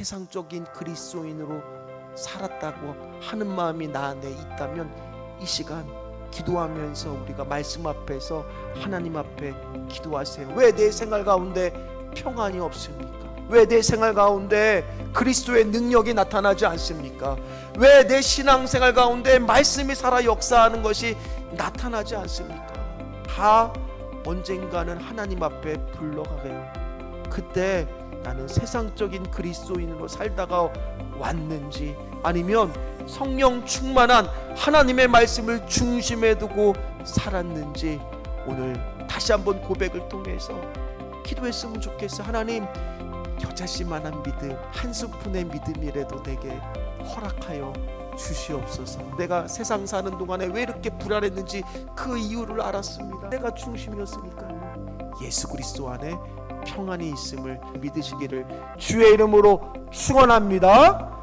세상적인 그리스도인으로 살았다고 하는 마음이 나 안에 있다면 이 시간 기도하면서 우리가 말씀 앞에서 하나님 앞에 기도하세요. 왜 내 생활 가운데 평안이 없습니까? 왜 내 생활 가운데 그리스도의 능력이 나타나지 않습니까? 왜 내 신앙생활 가운데 말씀이 살아 역사하는 것이 나타나지 않습니까? 다 언젠가는 하나님 앞에 불러가게요. 그때 나는 세상적인 그리스도인으로 살다가 왔는지 아니면 성령 충만한 하나님의 말씀을 중심에 두고 살았는지 오늘 다시 한번 고백을 통해서 기도했으면 좋겠어. 하나님 겨자씨만한 믿음 한 스푼의 믿음이라도 되게 허락하여 주시옵소서. 내가 세상 사는 동안에 왜 이렇게 불안했는지 그 이유를 알았습니다. 내가 중심이었으니까요. 예수 그리스도 안에 평안이 있음을 믿으시기를 주의 이름으로 축원합니다.